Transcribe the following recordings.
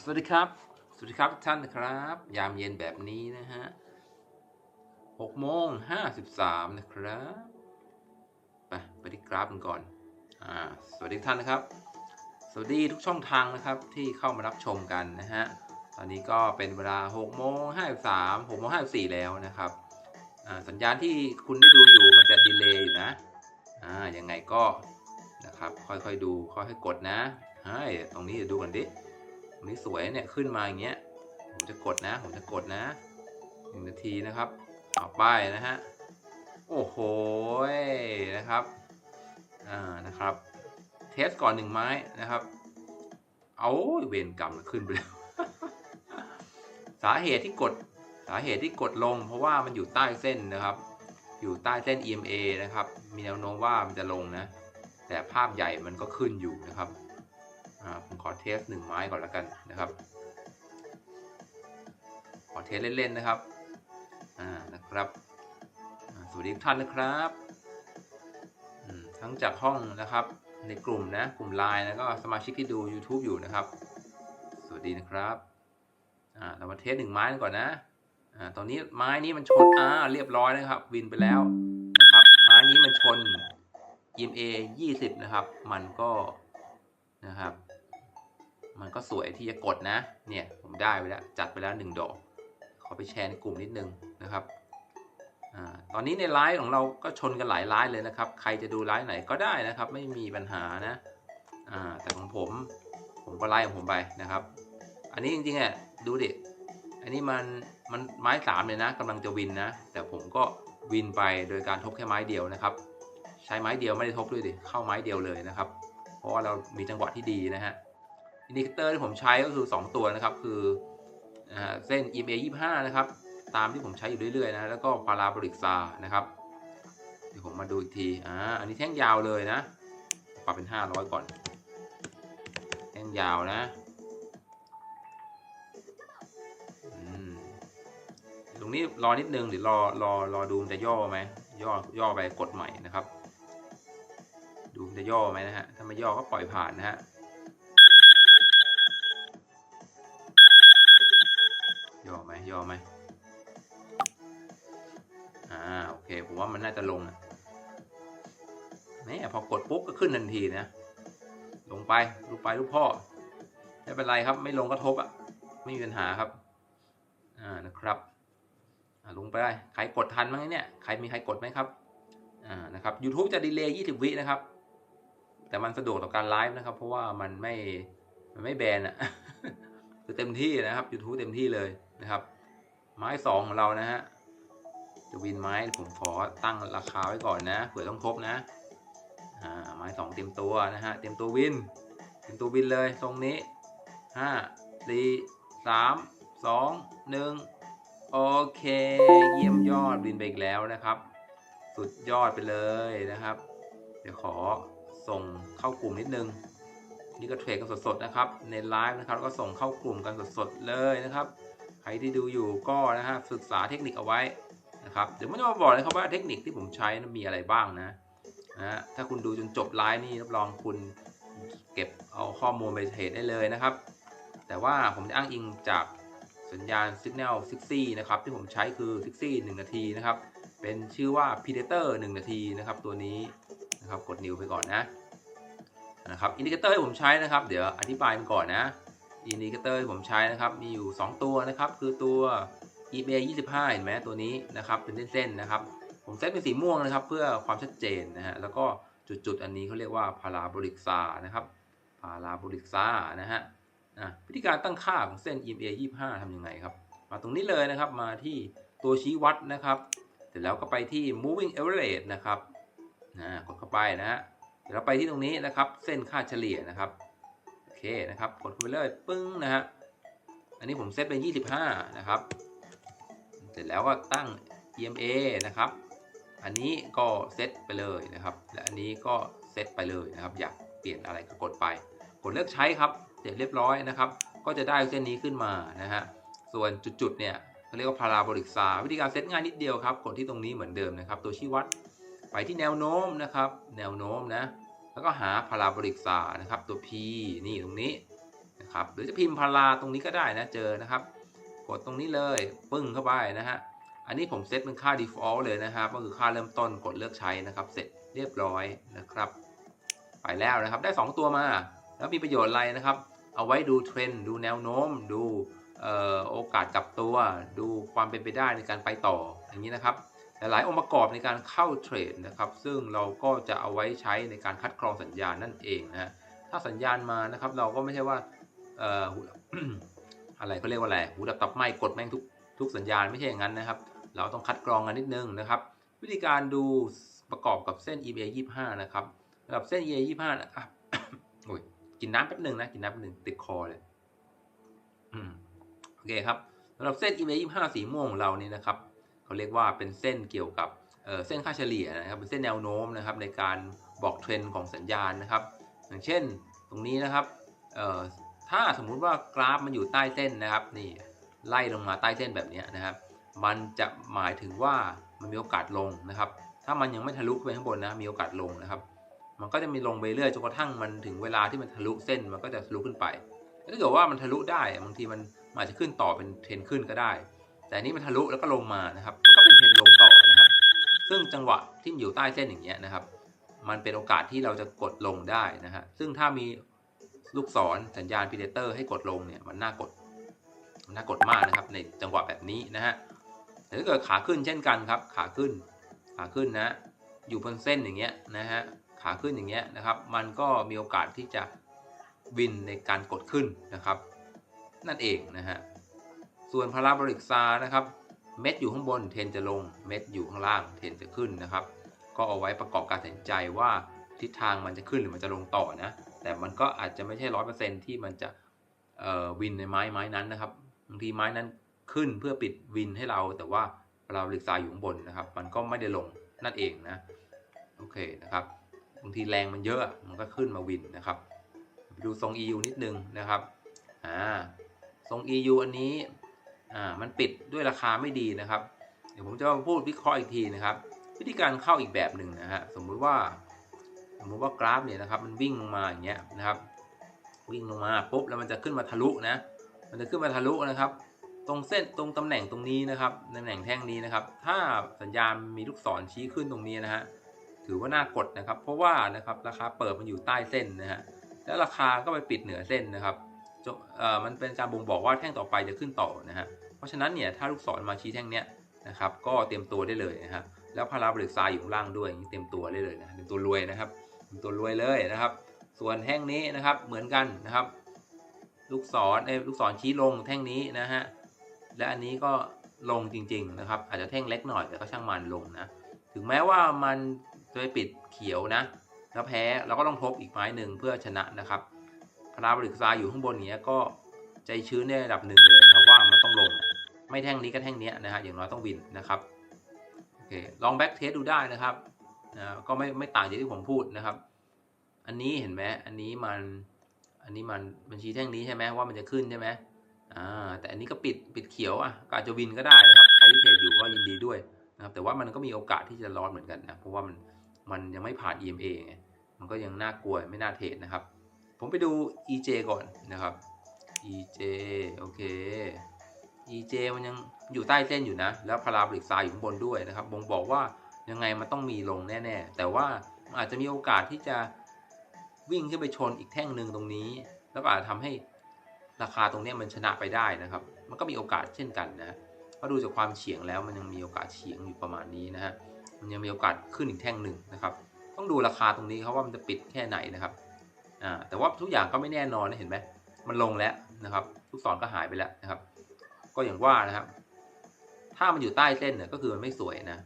สวัสดีครับ สวัสดีครับทุกท่านนะครับ ยามเย็นแบบนี้นะฮะหกโมงห้าสิบสามนะครับ ไปไปที่กราฟกันก่อน อ่า สวัสดีท่านนะครับ สวัสดีทุกช่องทางนะครับที่เข้ามารับชมกันนะฮะ ตอนนี้ก็เป็นเวลา6โมง53 6โมง54แล้วนะครับ อ่า สัญญาณที่คุณได้ดูอยู่มันจะดีเลย์อยู่นะ อ่า ยังไงก็นะครับ ค่อยๆดู ค่อยๆกดนะเฮ้ตรงนี้เดี๋ยวดูกันดิ นี้สวยเนี่ยขึ้นมาอย่างเงี้ย ผมจะกดนะ ผมจะกดนะหนึ่งนาทีนะครับเอาป้ายนะฮะ โอ้โหนะครับ อ่า นะครับ เทสก่อนหนึ่งไม้นะครับ เอาเวรกรรมขึ้นไปแล้ว สาเหตุที่กด สาเหตุที่กดลง เพราะว่ามันอยู่ใต้เส้นนะครับ อยู่ใต้เส้น EMA นะครับ มีแนวโน้มว่ามันจะลงนะ แต่ภาพใหญ่มันก็ขึ้นอยู่นะครับ ผมขอเทสหนึ่งไม้ก่อนแล้วกันนะครับ ขอเทสเล่นๆนะครับอ่านะครับสวัสดีทุกท่านนะครับทั้งจากห้องนะครับในกลุ่มนะกลุ่มไลน์แล้วก็สมาชิกที่ดู YouTube อยู่นะครับ สวัสดีนะครับอ่าเรามาเทสหนึ่งไม้กันก่อนนะอ่าตอนนี้ไม้นี้มันชนอ่าเรียบร้อยนะครับ วินไปแล้วนะครับ ไม้นี้มันชน EMA 20 นะครับ มันก็นะครับ มันก็สวยที่จะกดนะ เนี่ยผมได้ไปแล้ว จัดไปแล้วหนึ่งดอก ขอไปแชร์ในกลุ่มนิดนึงนะครับอ่าตอนนี้ในไลฟ์ของเราก็ชนกันหลายไลฟ์เลยนะครับ ใครจะดูไลฟ์ไหนก็ได้นะครับ ไม่มีปัญหานะอ่าแต่ของผม ผมก็ไลฟ์ของผมไปนะครับ อันนี้จริงๆอะดูดิ อันนี้มันมันไม้สามเลยนะกำลังจะวินนะ แต่ผมก็วินไปโดยการทบแค่ไม้เดียวนะครับ ใช้ไม้เดียวไม่ได้ทบด้วยดิ เข้าไม้เดียวเลยนะครับ เพราะว่าเรามีจังหวะที่ดีนะฮะ อินดิเคเตอร์ที่ผมใช้ก็คือ 2 ตัวนะครับ คือเส้น EMA 25 นะครับ ตามที่ผมใช้อยู่เรื่อยๆนะแล้วก็พาราโบลิกซานะครับเดี๋ยวผมมาดูอีกทีอ่าอันนี้แท่งยาวเลยนะปรับเป็น 500 ก่อน แท่งยาวนะอืมตรงนี้รอนิดนึงหรือรอรอรอดูมันจะย่อไหมย่อย่อไปกดใหม่นะครับ ดูมันจะย่อไหมนะฮะถ้าไม่ย่อก็ปล่อยผ่านนะฮะ ย่อไหมอไหมอ่าโอเค ผมว่ามันน่าจะลงนะแม่พอกดปุ๊บก็ขึ้นทันทีนะ ลงไปลูกไปลูกพ่อไม่เป็นไรครับ ไม่ลงก็ทบอะไม่มีปัญหาครับ อ่านะครับอ่าลงไปได้ใครกดทันมั้งเนี่ยใครมีใครกดไหมครับอ่านะครับ YouTube จะดีเลย์20วินะครับ แต่มันสะดวกต่อการไลฟ์นะครับ เพราะว่ามันไม่มันไม่แบนอะคือเต็มที่นะครับ YouTube เต็มที่เลยนะครับ ไม้สองของเรานะฮะจะวินไม้ผมขอตั้งราคาไว้ก่อนนะเผื่อต้องทบนะอ่าไม้สองเต็มตัวนะฮะเต็มตัววินเต็มตัววินเลยตรงนี้ห้าสี่สามสองหนึ่งโอเค เยี่ยมยอดวินไปอีกแล้วนะครับ สุดยอดไปเลยนะครับ เดี๋ยวขอส่งเข้ากลุ่มนิดนึง นี่ก็เทรดกันสดๆนะครับ ในไลฟ์นะครับแล้วก็ส่งเข้ากลุ่มกันสดๆเลยนะครับ ครที่ดูอยู่ก็นะฮะศึกษาเทคนิคเอาไว้นะครับเดี๋ยวผมจะมาบอกเลยครับว่าเทคนิคที่ผมใช้นั้นมีอะไรบ้างนะนะถ้าคุณดูจนจบไลฟ์นี่รับรองคุณเก็บเอาข้อมูลไปเทรดได้เลยนะครับ แต่ว่าผมจะอ้างอิงจากสัญญาณ Signal 60 นะครับ ที่ผมใช้คือ 60 1 นาทีนะครับ เป็นชื่อว่า Predator 1 นาทีนะครับ ตัวนี้นะครับกดนิวไปก่อนนะนะครับอินดิเคเตอร์ที่ผมใช้นะครับ เดี๋ยวอธิบายมันก่อนนะ อินดิเคเตอร์ที่ผมใช้นะครับ มีอยู่ 2 ตัวนะครับ คือตัว eBay 25 เห็นไหมตัวนี้นะครับ เป็นเส้นๆนะครับ ผมเซตเป็นสีม่วงนะครับ เพื่อความชัดเจนนะฮะ แล้วก็จุดๆ อันนี้เขาเรียกว่าพาราโบลิกซานะครับพาราโบลิกซานะฮะอะวิธีการตั้งค่าของเส้น EMA 25ทำยังไงครับ มาตรงนี้เลยนะครับ มาที่ตัวชี้วัดนะครับ เสร็จแล้วก็ไปที่ moving average นะครับนะกดเข้าไปนะฮะเดี๋ยวเราไปที่ตรงนี้นะครับ เส้นค่าเฉลี่ยนะครับ เคนะครับกดเข้าไปเลยปึ้งนะฮะอันนี้ผมเซตเป็น 25 นะครับ เสร็จแล้วก็ตั้ง EMA นะครับ อันนี้ก็เซตไปเลยนะครับ และอันนี้ก็เซตไปเลยนะครับ อยากเปลี่ยนอะไรก็กดไปกดเลือกใช้ครับ เสร็จเรียบร้อยนะครับ ก็จะได้เส้นนี้ขึ้นมานะฮะ ส่วนจุดๆเนี่ยเขาเรียกว่าพาราโบลิกซาวิธีการเซตง่ายนิดเดียวครับ กดที่ตรงนี้เหมือนเดิมนะครับ ตัวชี้วัด ไปที่แนวโน้มนะครับ แนวโน้มนะ แล้วก็หาพาราโบลิกซานะครับ ตัว P นี่ตรงนี้นะครับหรือจะพิมพ์พาราตรงนี้ก็ได้นะเจอนะครับ กดตรงนี้เลยปึ้งเข้าไปนะฮะอันนี้ผมเซตเป็นค่า default เลยนะครับก็คือค่าเริ่มต้นกดเลือกใช้นะครับเสร็จเรียบร้อยนะครับไปแล้วนะครับได้ 2 ตัวมา แล้วมีประโยชน์อะไรนะครับ เอาไว้ดูเทรนด์ดูแนวโน้ม ดูโอกาสกลับตัว ดูความเป็นไปได้ในการไปต่ออย่างนี้นะครับ หลายองค์ประกอบในการเข้าเทรดนะครับ ซึ่งเราก็จะเอาไว้ใช้ในการคัดกรองสัญญาณนั่นเองนะฮะถ้าสัญญาณมานะครับ เราก็ไม่ใช่ว่าอะไรเขาเรียกว่าอะไรหูดับตับไหมกดแม่งทุกทุกสัญญาณไม่ใช่อย่างนั้นนะครับ เราต้องคัดกรองกันนิดนึงนะครับ วิธีการดูประกอบกับเส้น EMA 25 นะครับสำหรับเส้น EMA 25นะครับโอ้ยกินน้ำแป๊บหนึ่งนะกินน้ำแป๊บหนึ่งติดคอเลยโอเคครับสำหรับเส้น EMA 25 สีม่วงของเรานี่นะครับ เขาเรียกว่าเป็นเส้นเกี่ยวกับเเส้นค่าเฉลี่ยนะครับเป็นเส้นแนวโน้มนะครับในการบอกเทรนด์ของสัญญาณนะครับ อย่างเช่นตรงนี้นะครับถ้าสมมุติว่ากราฟมันอยู่ใต้เส้นนะครับนี่ไล่ลงมาใต้เส้นแบบนี้นะครับ มันจะหมายถึงว่ามันมีโอกาสลงนะครับ ถ้ามันยังไม่ทะลุไปข้างบนนะมีโอกาสลงนะครับ มันก็จะมีลงไปเรื่อยจนกระทั่งมันถึงเวลาที่มันทะลุเส้นมันก็จะทะลุขึ้นไปถ้าเกิดว่ามันทะลุได้บางทีมันอาจจะขึ้นต่อเป็นเทรนขึ้นก็ได้ แต่นี้มันทะลุแล้วก็ลงมานะครับ มันก็เป็นเทรนลงต่อนะครับ ซึ่งจังหวะที่อยู่ใต้เส้นอย่างเงี้ยนะครับ มันเป็นโอกาสที่เราจะกดลงได้นะฮะ ซึ่งถ้ามีลูกศรสัญญาณพีเดเตอร์ให้กดลงเนี่ยมันน่ากดมันน่ากดมากนะครับ ในจังหวะแบบนี้นะฮะแต่ถ้าเกิดขาขึ้นเช่นกันครับ ขาขึ้น ขาขึ้นนะ อยู่บนเส้นอย่างเงี้ยนะฮะ ขาขึ้นอย่างเงี้ยนะครับ มันก็มีโอกาสที่จะวินในการกดขึ้นนะครับ นั่นเองนะฮะ ส่วนพาราโบลิกซานะครับ เม็ดอยู่ข้างบนเทนจะลง เม็ดอยู่ข้างล่างเทนจะขึ้นนะครับ ก็เอาไว้ประกอบการตัดสินใจว่าทิศทางมันจะขึ้นหรือมันจะลงต่อนะ แต่มันก็อาจจะไม่ใช่ร้อยเปอร์เซ็นที่มันจะเอ่อวินในไม้ไม้นั้นนะครับบางทีไม้นั้นขึ้นเพื่อปิดวินให้เรา แต่ว่าเราหลีกซายอยู่ข้างบนนะครับ มันก็ไม่ได้ลงนั่นเองนะโอเคนะครับบางทีแรงมันเยอะมันก็ขึ้นมาวินนะครับ ดูทรง EU นิดนึงนะครับอ่าทรง EU อันนี้ อ่ามันปิดด้วยราคาไม่ดีนะครับ เดี๋ยวผมจะมาพูดวิเคราะห์อีกทีนะครับ วิธีการเข้าอีกแบบหนึ่งนะฮะสมมุติว่า สมมุติว่ากราฟเนี่ยนะครับ มันวิ่งลงมาอย่างเงี้ยนะครับ วิ่งลงมาปุ๊บแล้วมันจะขึ้นมาทะลุนะ มันจะขึ้นมาทะลุนะครับ ตรงเส้นตรงตำแหน่งตรงนี้นะครับตำแหน่งแท่งนี้นะครับ ถ้าสัญญาณมีลูกศรชี้ขึ้นตรงนี้นะฮะถือว่าน่ากดนะครับ เพราะว่านะครับราคาเปิดมันอยู่ใต้เส้นนะฮะแล้วราคาก็ไปปิดเหนือเส้นนะครับ มันเป็นการบ่งบอกว่าแท่งต่อไปจะขึ้นต่อนะฮะเพราะฉะนั้นเนี่ยถ้าลูกศรมาชี้แท่งเนี้ยนะครับก็เตรียมตัวได้เลยนะฮะแล้วพาราบริกซายอยู่ข้างล่างด้วยเตรียมตัวได้เลยนะเตรียมตัวรวยนะครับเตรียมตัวรวยเลยนะครับ ส่วนแท่งนี้นะครับเหมือนกันนะครับ ลูกศรเอ้ลูกศรชี้ลงแท่งนี้นะฮะและอันนี้ก็ลงจริงๆนะครับอาจจะแท่งเล็กหน่อยแต่ก็ช่างมันลงนะถึงแม้ว่ามันจะไปปิดเขียวนะแล้วแพ้เราก็ต้องทบอีกไม้หนึ่งเพื่อชนะนะครับ พาราบริกซาอยู่ข้างบนอย่างเงี้ยก็ใจชื้นในระดับหนึ่งเลยนะครับว่ามันต้องลง ไม่แท่งนี้ก็แท่งเนี้ยนะฮะอย่างน้อยต้องวินนะครับโอเคลองแบ็กเทสดูได้นะครับนะก็ไม่ไม่ต่างจากที่ผมพูดนะครับ อันนี้เห็นไหมอันนี้มันอันนี้มันบัญชีแท่งนี้ใช่ไหมว่ามันจะขึ้นใช่ไหมอ่าแต่อันนี้ก็ปิดปิดเขียวอะก็อาจจะวินก็ได้นะครับใครที่เทรดอยู่ก็ยินดีด้วยนะครับแต่ว่ามันก็มีโอกาสที่จะร้อนเหมือนกันนะเพราะว่ามันมันยังไม่ผ่าน EMA ไงมันก็ยังน่ากลัวไม่น่าเทรดนะครับ ผมไปดู EJ ก่อนนะครับ EJ โอเค EJ มันยังอยู่ใต้เส้นอยู่นะ แล้วพาราบริกซายอยู่ข้างบนด้วยนะครับบ่งบอกว่ายังไงมันต้องมีลงแน่ ๆ แต่ว่าอาจจะมีโอกาสที่จะวิ่งขึ้นไปชนอีกแท่งหนึ่งตรงนี้ แล้วก็อาจจะทำให้ราคาตรงนี้มันชนะไปได้นะครับ มันก็มีโอกาสเช่นกันนะเพราะดูจากความเฉียงแล้วมันยังมีโอกาสเฉียงอยู่ประมาณนี้นะฮะมันยังมีโอกาสขึ้นอีกแท่งหนึ่งนะครับ ต้องดูราคาตรงนี้ครับว่ามันจะปิดแค่ไหนนะครับ อ่าแต่ว่าทุกอย่างก็ไม่แน่นอนนะเห็นไหมมันลงแล้วนะครับ ทุกศรก็หายไปแล้วนะครับ ก็อย่างว่านะครับ ถ้ามันอยู่ใต้เส้นเนี่ยก็คือมันไม่สวยนะ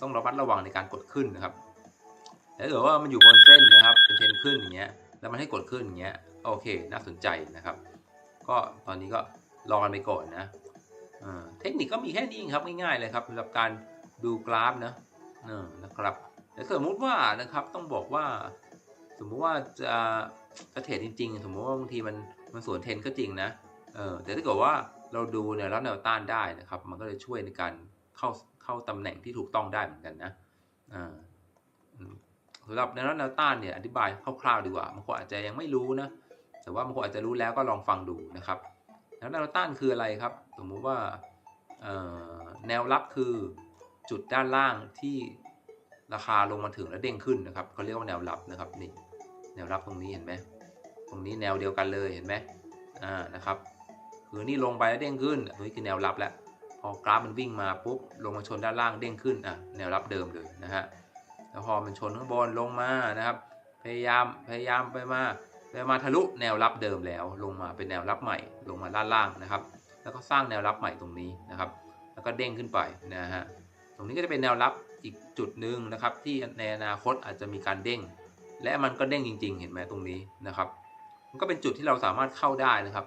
ต้องระมัดระวังในการกดขึ้นนะครับแต่ถ้าเกิดว่ามันอยู่บนเส้นนะครับ เป็นเทรนขึ้นอย่างเงี้ย แล้วมันให้กดขึ้นอย่างเงี้ยโอเค น่าสนใจนะครับ ก็ตอนนี้ก็รอกันไปก่อนนะเทคนิคก็มีแค่นี้ครับง่ายๆเลยครับสำหรับการดูกราฟนะนะครับแต่สมมุติว่านะครับต้องบอกว่า สมมุติว่าจะจะเทรดจริง ๆ สมมุติว่าบางทีมันมันสวนเทรนก็จริงนะเออแต่ถ้าเกิดว่าเราดูเนี่ยแล้วแนวต้านได้นะครับ มันก็จะช่วยในการเข้าเข้าตำแหน่งที่ถูกต้องได้เหมือนกันนะอ่าสำหรับแนวแนวต้านเนี่ยอธิบายคร่าวๆดีกว่าบางคนอาจจะยังไม่รู้นะแต่ว่าบางคนอาจจะรู้แล้วก็ลองฟังดูนะครับแล้วแนวต้านคืออะไรครับ สมมุติว่าแนวรับคือจุดด้านล่างที่ ราคาลงมาถึงแล้วเด้งขึ้นนะครับเขาเรียกว่าแนวรับนะครับนี่แนวรับตรงนี้เห็นไหมตรงนี้แนวเดียวกันเลยเห็นไหมอ่านะครับคือนี่ลงไปแล้วเด้งขึ้นนี้คือแนวรับแล้วพอกราฟมันวิ่งมาปุ๊บลงมาชนด้านล่างเด้งขึ้นอะแนวรับเดิมเลยนะฮะแล้วพอมันชนข้างบนลงมานะครับ พยายามพยายามไปมาไปมาทะลุแนวรับเดิมแล้ว ลงมาเป็นแนวรับใหม่ ลงมาด้านล่างนะครับ แล้วก็สร้างแนวรับใหม่ตรงนี้นะครับ แล้วก็เด้งขึ้นไปนะฮะตรงนี้ก็จะเป็นแนวรับ อีกจุดหนึ่งนะครับ ที่ในอนาคตอาจจะมีการเด้ง และมันก็เด้งจริง ๆ เห็นไหมตรงนี้นะครับ มันก็เป็นจุดที่เราสามารถเข้าได้นะครับ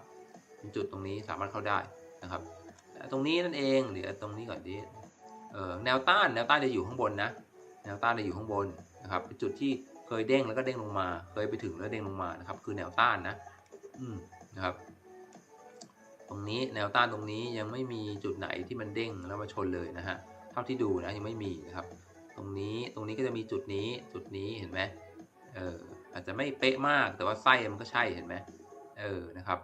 เป็นจุดตรงนี้สามารถเข้าได้นะครับ ตรงนี้นั่นเองเดี๋ยวตรงนี้ก่อนดิเออแนวต้านแนวต้านจะอยู่ข้างบนนะ แนวต้านจะอยู่ข้างบนนะครับเป็นจุดที่เคยเด้งแล้วก็เด้งลงมา เคยไปถึงแล้วเด้งลงมานะครับ คือแนวต้านนะ อืมนะครับ ตรงนี้แนวต้านตรงนี้ยังไม่มีจุดไหนที่มันเด้งแล้วมาชนเลยนะฮะ เท่าที่ดูนะยังไม่มีนะครับ ตรงนี้ตรงนี้ก็จะมีจุดนี้จุดนี้เห็นไหมเอออาจจะไม่เป๊ะมากแต่ว่าไส้มันก็ใช่เห็นไหมเออนะครับ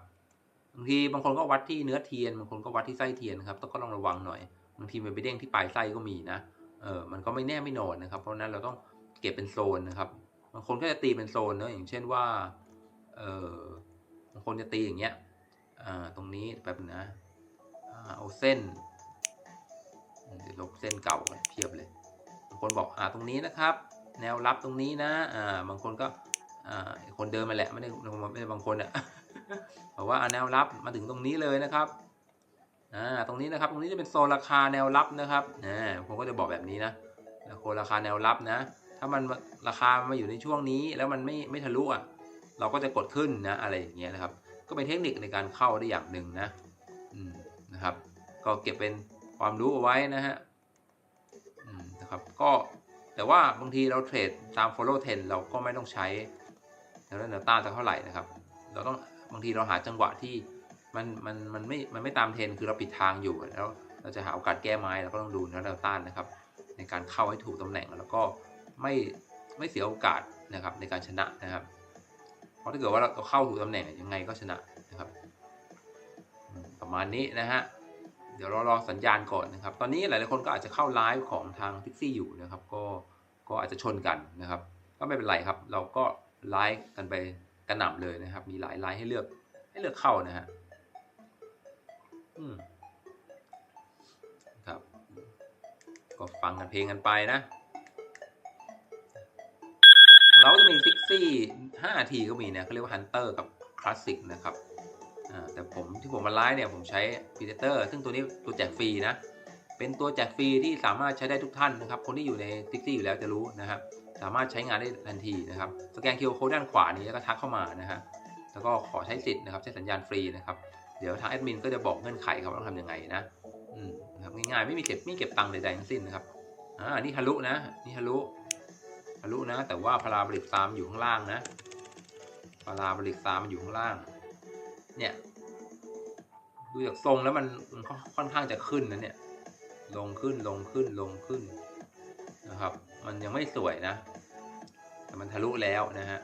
บางทีบางคนก็วัดที่เนื้อเทียนบางคนก็วัดที่ไส้เทียนครับต้องก็ต้องระวังหน่อยบางทีมันไปเด้งที่ปลายไส้ก็มีนะเออมันก็ไม่แน่ไม่นอนนะครับ เพราะนั้นเราต้องเก็บเป็นโซนนะครับบางคนก็จะตีเป็นโซนเนอะอย่างเช่นว่าเออบางคนจะตีอย่างเงี้ยอ่าตรงนี้แป๊บนึงนะอ่าเอาเส้น เดี๋ยวลบเส้นเก่าเพียบเลยบางคนบอกอ่าตรงนี้นะครับ แนวรับตรงนี้นะอ่าบางคนก็อ่าคนเดินมาแหละไม่ได้ไม่ได้บางคนอะบอกว่าอ่าแนวรับมาถึงตรงนี้เลยนะครับอ่าตรงนี้นะครับตรงนี้จะเป็นโซนราคาแนวรับนะครับอ่าผมก็จะบอกแบบนี้นะโซนราคาแนวรับนะ ถ้ามันราคามาอยู่ในช่วงนี้ แล้วมันไม่ไม่ทะลุอะเราก็จะกดขึ้นนะอะไรอย่างเงี้ยนะครับ ก็เป็นเทคนิคในการเข้าได้อย่างหนึ่งนะอืมนะครับ ก็เก็บเป็น ความรู้เอาไว้นะฮะนะครับก็แต่ว่าบางทีเราเทรดตาม follow trend เราก็ไม่ต้องใช้แนวแนวต้านสักเท่าไหร่นะครับ เราต้องบางทีเราหาจังหวะที่มันมันมันไม่มันไม่ตามเทรนคือเราปิดทางอยู่แล้วเราจะหาโอกาสแก้ไม้เราก็ต้องดูแนวแนวต้านนะครับ ในการเข้าให้ถูกตำแหน่งแล้วก็ไม่ไม่เสียโอกาสนะครับในการชนะนะครับ เพราะถ้าเกิดว่าเราเข้าถูกตำแหน่งยังไงก็ชนะนะครับ ประมาณนี้นะฮะ เดี๋ยวเรารอสัญญาณก่อนนะครับ ตอนนี้หลายๆคนก็อาจจะเข้าไลฟ์ของทางพิกซี่อยู่นะครับ ก็ก็อาจจะชนกันนะครับ ก็ไม่เป็นไรครับ เราก็ไลฟ์กันไปกระหน่ำเลยนะครับ มีหลายไลฟ์ให้เลือกให้เลือกเข้านะฮะอืมครับ ก็ฟังกันเพลงกันไปนะเราก็จะมีซิกซี่ห้าทีก็มีนะเขาเรียกว่าฮันเตอร์กับคลาสสิกนะครับ แต่ผมที่ผมมาไลฟ์เนี่ยผมใช้พีเตอร์ซึ่งตัวนี้ตัวแจกฟรีนะ เป็นตัวแจกฟรีที่สามารถใช้ได้ทุกท่านนะครับ คนที่อยู่ในซิกซี่อยู่แล้วจะรู้นะครับ สามารถใช้งานได้ทันทีนะครับ สแกนคิวโค้ด้านขวานี้แล้วก็ทักเข้ามานะฮะ แล้วก็ขอใช้สิทธิ์นะครับ ใช้สัญญาณฟรีนะครับ เดี๋ยวทางแอดมินก็จะบอกเงื่อนไขครับว่าต้องทำยังไงนะ อืมนะครับง่ายๆไม่มีเก็บไม่เก็บตังค์ใดๆทั้งสิ้นนะครับ อ่า นี่ทะลุนะ นี่ทะลุทะลุนะ แต่ว่าพาราบริกซามอยู่ข้างล่างนะพาราบริกซามมันอยู่ข้างล่าง เนี่ย ดูจากทรงแล้วมันมันค่อนข้างจะขึ้นนะเนี่ย ลงขึ้นลงขึ้นลงขึ้นนะครับ มันยังไม่สวยนะ แต่มันทะลุแล้วนะฮะ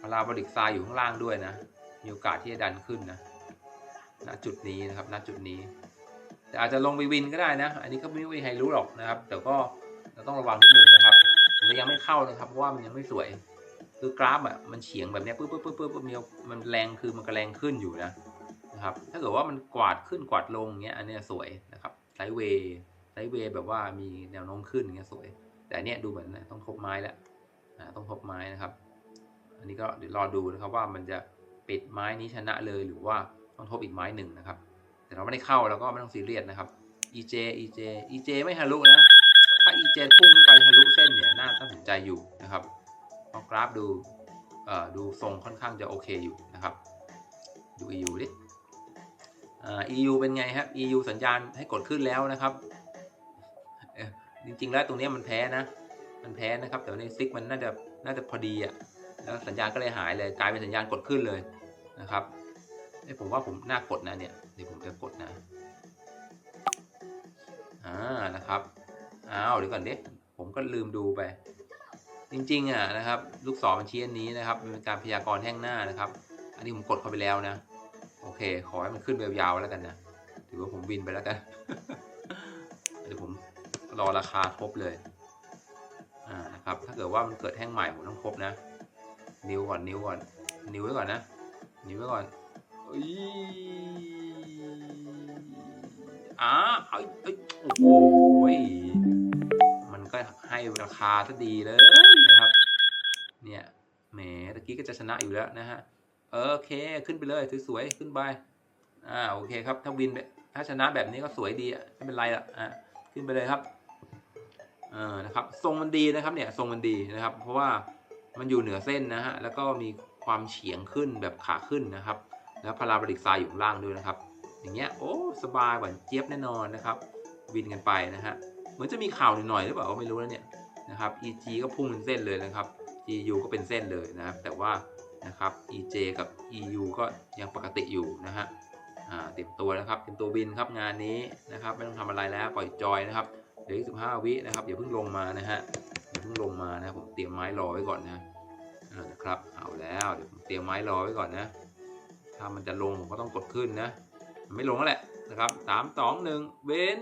พาราบริกซาอยู่ข้างล่างด้วยนะ มีโอกาสที่จะดันขึ้นนะ ณ จุดนี้นะครับ ณ จุดนี้ แต่อาจจะลงไปวินก็ได้นะ อันนี้ก็ไม่มีใครรู้หรอกนะครับ แต่ก็เราต้องระวังนิดนึงนะครับมันยังไม่เข้านะครับ เพราะว่ามันยังไม่สวย คือกราฟอะมันเฉียงแบบนี้ปุ๊บปุ๊บปุ๊บปุ๊บมีมันแรงคือมันก็แรงขึ้นอยู่นะนะครับถ้าเกิดว่ามันกวาดขึ้นกวาดลงเงี้ยอันนี้สวยนะครับไซด์เวย์ไซด์เวย์แบบว่ามีแนวโน้มขึ้นเงี้ยสวย แต่เนี้ยดูเหมือนต้องทบไม้แล้วต้องทบไม้นะครับ อันนี้ก็เดี๋ยวรอดูนะครับว่ามันจะปิดไม้นี้ชนะเลยหรือว่าต้องทบอีกไม้หนึ่งนะครับ แต่เราไม่ได้เข้าเราก็ไม่ต้องซีเรียสนะครับ EJ EJ EJ ไม่ทะลุนะถ้า EJ พุ่งขึ้นไปทะลุเส้นเนี่ยน่าน่าสนใจอยู่นะครับ เพราะกราฟดูดูทรงค่อนข้างจะโอเคอยู่นะครับ ดู EU ดิอ่า EU เป็นไงครับ EU สัญญาณให้กดขึ้นแล้วนะครับ จริงๆ แล้วตรงนี้มันแพ้นะ มันแพ้นะครับ แต่ว่าในซิกมันน่าจะน่าจะพอดีอะ่ะ แล้วสัญญาณก็เลยหายเลย กลายเป็นสัญญาณกดขึ้นเลยนะครับเอ้ผมว่าผมน่ากดนะเนี่ย เดี๋ยวผมจะกดนะ อ่า นะครับ อ้าว เดี๋ยวก่อนเด็ผมก็ลืมดูไป จริงๆอะนะครับ ลูกศรมันชี้อันนี้นะครับมันเป็นการพยากรณ์แห้งหน้านะครับ อันนี้ผมกดเข้าไปแล้วนะ โอเค ขอให้มันขึ้นยาวแล้วกันนะถือว่าผมวินไปแล้วกันเดี๋ยวผมรอราคาครบเลยอ่านะครับถ้าเกิดว่ามันเกิดแห้งใหม่ผมต้องครบนะ นิ้วก่อนนิ้วก่อน นิ้วไว้ก่อนนะ นิ้วไว้ก่อนอุ้ยอ้าเอ้ยโอ้โหย ก็ให้ราคาซะดีเลยนะครับ เนี่ยแหมตะกี้ก็จะชนะอยู่แล้วนะฮะโอเคขึ้นไปเลยสวยๆขึ้นไปอ่าโอเคครับถ้าวินถ้าชนะแบบนี้ก็สวยดีอะไม่เป็นไรอะอ่าขึ้นไปเลยครับเออนะครับทรงมันดีนะครับเนี่ยทรงมันดีนะครับ เพราะว่ามันอยู่เหนือเส้นนะฮะแล้วก็มีความเฉียงขึ้นแบบขาขึ้นนะครับ แล้วพาราบริกไซด์อยู่ข้างล่างด้วยนะครับ อย่างเงี้ยโอ้สบายหวานเจี๊ยบแน่นอนนะครับ วินกันไปนะฮะ เหมือนจะมีข่าวหน่อยๆหรือเปล่าก็ไม่รู้แล้วเนี่ยนะครับ EG ก็พุ่งเป็นเส้นเลยนะครับ GU ก็เป็นเส้นเลยนะครับ แต่ว่านะครับ EJ กับ EU ก็ยังปกติอยู่นะฮะอ่าเตรียมตัวนะครับเตรียมตัววินครับงานนี้นะครับไม่ต้องทำอะไรแล้วปล่อยจอยนะครับเดี๋ยวอีกสิบห้าวินะครับอย่าเพิ่งลงมานะฮะอย่าเพิ่งลงมานะผมเตรียมไม้รอไว้ก่อนนะนะครับเอาแล้วเดี๋ยวผมเตรียมไม้รอไว้ก่อนนะ ถ้ามันจะลงผมก็ต้องกดขึ้นนะมันไม่ลงแล้วแหละ นะครับสามสองหนึ่งเว้น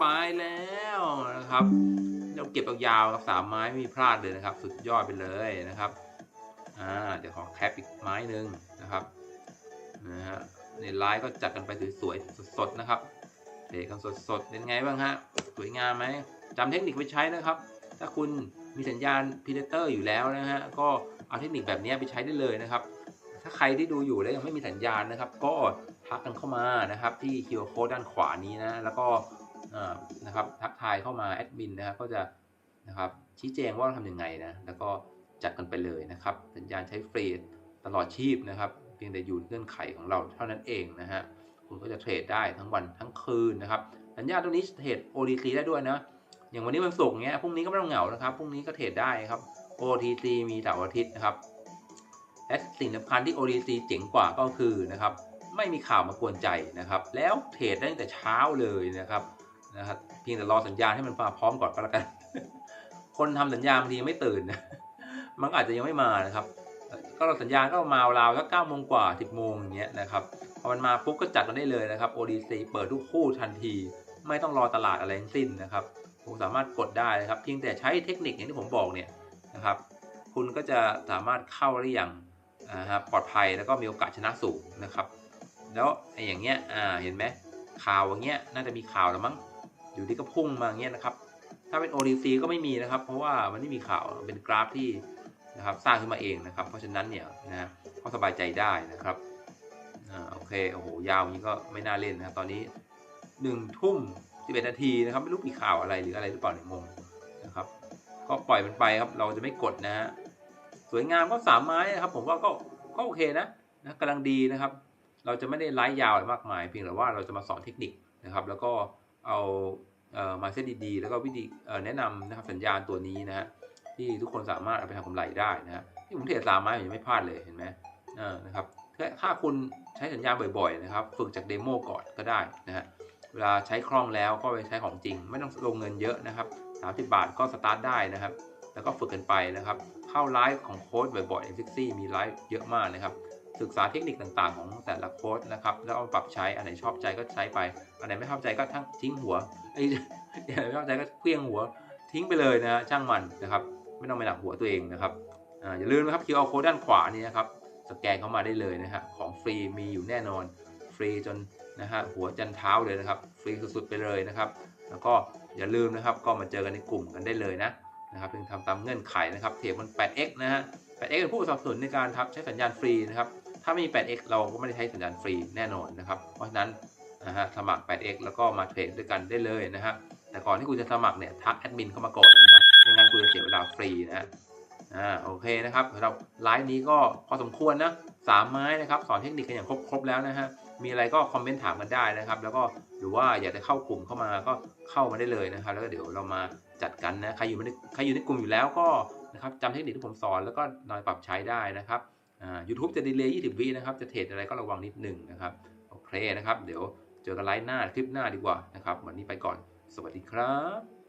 ไปแล้วนะครับเราเก็บยาวๆกับสามไม้ไม่มีพลาดเลยนะครับ สุดยอดไปเลยนะครับอ่าเดี๋ยวขอแคปอีกไม้หนึ่งนะครับนะฮะในไลฟ์ก็จัดกันไปสวยๆสดๆนะครับเทกันสดๆเป็นไงบ้างฮะสวยงามไหมจำเทคนิคไปใช้นะครับ ถ้าคุณมีสัญญาณพีเดเตอร์อยู่แล้วนะฮะก็เอาเทคนิคแบบนี้ไปใช้ได้เลยนะครับ ถ้าใครที่ดูอยู่แล้วยังไม่มีสัญญาณนะครับ ก็ ทักกันเข้ามานะครับ ที่คิวโค้ดด้านขวานี้นะ แล้วก็นะครับทักทายเข้ามาแอดมินนะครับก็จะนะครับชี้แจงว่าทำยังไงนะแล้วก็จัดกันไปเลยนะครับ สัญญาณใช้ฟรีตลอดชีพนะครับ เพียงแต่อยู่เงื่อนไขของเราเท่านั้นเองนะฮะคุณก็จะเทรดได้ทั้งวันทั้งคืนนะครับสัญญาณตัวนี้เทรด OTC ได้ด้วยนะอย่างวันนี้วันศุกร์เงี้ยพรุ่งนี้ก็ไม่ต้องเหงานะครับพรุ่งนี้ก็เทรดได้ครับ OTC มีเสาร์อาทิตย์นะครับและสิ่งสำคัญที่ OTC เจ๋งกว่าก็คือนะครับ ไม่มีข่าวมากวนใจนะครับ แล้วเทรดได้ตั้งแต่เช้าเลยนะครับนะครับเพียงแต่รอสัญญาณให้มันมาพร้อมก่อนก็แล้วกัน คนทำสัญญาณบางทีไม่ตื่นนะมันอาจจะยังไม่มานะครับ ก็เราสัญญาณก็มาราวสักเก้าโมงกว่าสิบโมงอย่างเงี้ยนะครับพอมันมาปุ๊บก็จัดกันได้เลยนะครับ ODC เปิดทุกคู่ทันที ไม่ต้องรอตลาดอะไรทั้งสิ้นนะครับคุณสามารถกดได้นะครับ เพียงแต่ใช้เทคนิคอย่างที่ผมบอกเนี่ยนะครับ คุณก็จะสามารถเข้าได้อย่างนะครับปลอดภัยแล้วก็มีโอกาสชนะสูงนะครับ แล้วไอ้อย่างเงี้ยอ่าเห็นไหมข่าวอย่างเงี้ยน่าจะมีข่าวแล้วมั้งอยู่ที่ก็พุ่งมาอย่างเงี้ยนะครับ ถ้าเป็น ODC ก็ไม่มีนะครับ เพราะว่ามันไม่มีข่าวเป็นกราฟที่นะครับสร้างขึ้นมาเองนะครับ เพราะฉะนั้นเนี่ยนะก็สบายใจได้นะครับอ่าโอเคโอ้โหยาวอย่างนี้ก็ไม่น่าเล่นนะครับ ตอนนี้หนึ่งทุ่มสิบเอ็ดนาทีนะครับไม่รู้มีข่าวอะไรหรืออะไรหรือเปล่าในยงงนะครับ ก็ปล่อยมันไปครับเราจะไม่กดนะฮะสวยงามก็สามไม้นะครับ ผมว่าก็ก็โอเคนะนะกำลังดีนะครับ เราจะไม่ได้ไลฟ์ยาวอะไรมากมาย เพียงแต่ว่าเราจะมาสอนเทคนิคนะครับ แล้วก็เอาเอ่อมาเส้นดีๆ แล้วก็วิธีแนะนำนะครับสัญญาณตัวนี้นะฮะที่ทุกคนสามารถเอาไปทำกำไรได้นะฮะที่ผมเทรดสามไม้ผมยังไม่พลาดเลยเห็นไหมนะครับถ้าคุณใช้สัญญาณบ่อยๆนะครับฝึกจากเดโมก่อนก็ได้นะฮะเวลาใช้คล่องแล้วก็ไปใช้ของจริง ไม่ต้องลงเงินเยอะนะครับ 30 บาทก็สตาร์ทได้นะครับ แล้วก็ฝึกกันไปนะครับ เข้าไลฟ์ของโค้ดบ่อยๆ n 6มีไลฟ์เยอะมากนะครับ ศึกษาเทคนิคต่างๆ ของแต่ละโค้ดนะครับ แล้วเอาปรับใช้อันไหนชอบใจก็ใช้ไป อันไหนไม่ชอบใจก็ทั้งทิ้งหัวไอ้อันไหนไม่ชอบใจก็เคลี้ยงหัวทิ้งไปเลยนะช่างมันนะครับ ไม่ต้องไปหนักหัวตัวเองนะครับออย่าลืมนะครับ QR code ด้านขวานี่นะครับสแกนเข้ามาได้เลยนะฮะของฟรีมีอยู่แน่นอนฟรีจนนะฮะหัวจันเท้าเลยนะครับ ฟรีสุดๆไปเลยนะครับ แล้วก็อย่าลืมนะครับก็มาเจอกันในกลุ่มกันได้เลยนะนะครับเป็นทำตามเงื่อนไขนะครับเทปมัน 8x นะฮะ 8x เป็นผู้สนับสนุนในการทับใช้สัญญาณฟรีนะครับ ถ้าไม่มี 8x เราก็ไม่ได้ใช้สัญญาณฟรีแน่นอนนะครับ เพราะฉะนั้นนะฮะสมัคร 8x แล้วก็มาเทรดด้วยกันได้เลยนะฮะ แต่ก่อนที่คุณจะสมัครเนี่ยทักแอดมินเข้ามาก่อนนะครับไม่งั้นคุณจะเสียเวลาฟรีนะฮะอ่าโอเคนะครับสำหรับไลฟ์นี้ก็พอสมควรนะสามไม้นะครับสอนเทคนิคกันอย่างครบครบแล้วนะฮะมีอะไรก็คอมเมนต์ถามกันได้นะครับ แล้วก็หรือว่าอยากจะเข้ากลุ่มเข้ามาก็เข้ามาได้เลยนะครับ แล้วก็เดี๋ยวเรามาจัดกันนะใครอยู่ในใครอยู่ในกลุ่มอยู่แล้วก็นะครับจำเทคนิคที่ผมสอนแล้วก็นำปรับใช้ได้นะครับ อ่า YouTube จะดีเลย์ยี่สิบวินะครับ จะเทรดอะไรก็ระวังนิดหนึ่งนะครับ โอเคนะครับ เดี๋ยวเจอกันไลฟ์หน้าคลิปหน้าดีกว่านะครับ วันนี้ไปก่อน สวัสดีครับ